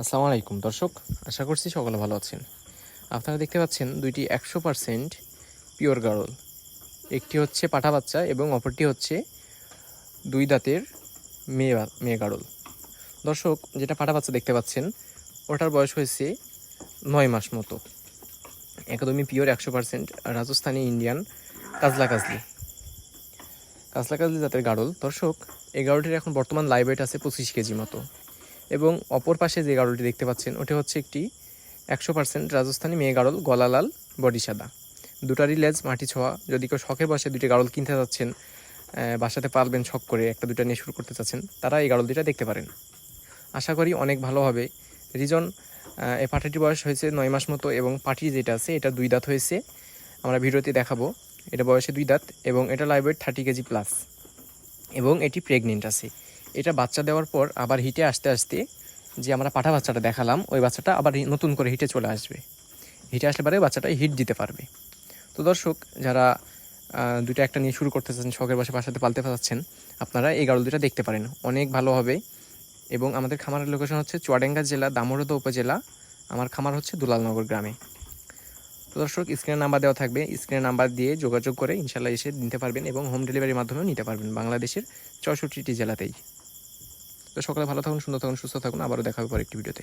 আসসালামু আলাইকুম, দর্শক। আশা করছি সকলে ভালো আছেন। আপনারা দেখতে পাচ্ছেন দুইটি একশো পারসেন্ট পিওর গারল। একটি হচ্ছে পাঠা বাচ্চা এবং অপরটি হচ্ছে দুই দাঁতের মেয়ে মেয়ে গারল। দর্শক, যেটা পাঠা বাচ্চা দেখতে পাচ্ছেন, ওটার বয়স হয়েছে নয় মাস মতো। একদমই পিওর একশো পারসেন্ট রাজস্থানি ইন্ডিয়ান কাজলা কাজলি। কাজলা কাজলি জাতের গাড়ল দর্শক, এই গাড়লটির এখন বর্তমান লাইভ ওয়েট আছে পঁচিশ কেজি মতো। এবং অপর পাশে যে গাড়লটি দেখতে পাচ্ছেন ওটা হচ্ছে একটি একশো পার্সেন্ট রাজস্থানী মেয়ে গাড়ল গলা লাল বডি সাদা। দুটারই লেজ মাটি ছোঁয়া। যদি কেউ শখের বসে দুটি গাড়ল কিনতে যাচ্ছেন বাসাতে পারবেন শখ করে একটা দুটা নিয়ে শুরু করতে চাচ্ছেন তারা এই গাড়ল দুটা দেখতে পারেন। আশা করি অনেক ভালো হবে। রিজন আহ, এই পাটিটির বয়স হয়েছে নয় মাস মতো এবং পাটি যেটা আছে এটা দুই দাঁত হয়েছে। আমরা ভিডিওতে দেখাবো। এটা বয়সে দুই দাঁত এবং এটা live weight thirty KG plus এবং এটি প্রেগনেন্ট আছে। এটা বাচ্চা দেওয়ার পর আবার হিটে আসতে আসতে যে আমরা পাঠা বাচ্চাটা দেখালাম, ওই বাচ্চাটা আবার নতুন করে হিটে চলে আসবে। হিটে আসলে পরে বাচ্চাটা হিট দিতে পারবে। তো দর্শক, যারা দুইটা একটা নিয়ে শুরু করতে চাচ্ছেন, শখের বাসা বাসাতে পালতে পারছেন আপনারা এই গাড়ল দুটা দেখতে পারেন। অনেক ভালো হবে। এবং আমাদের খামারের লোকেশন হচ্ছে চুয়াডাঙ্গা জেলা, দামোদর উপজেলা। আমার খামার হচ্ছে দুলালনগর গ্রামে। তো দর্শক, স্ক্রিনের নাম্বার দেওয়া থাকবে। স্ক্রিনের নাম্বার দিয়ে যোগাযোগ করে ইনশাল্লাহ এসে নিতে পারবেন এবং হোম ডেলিভারির মাধ্যমেও নিতে পারবেন বাংলাদেশের চৌষট্টিটি জেলাতেই। তো সকালে ভালো থাকুন সুন্দর থাকুন সুস্থ থাকুন। আবারও দেখা হবে পরে একটি ভিডিওতে।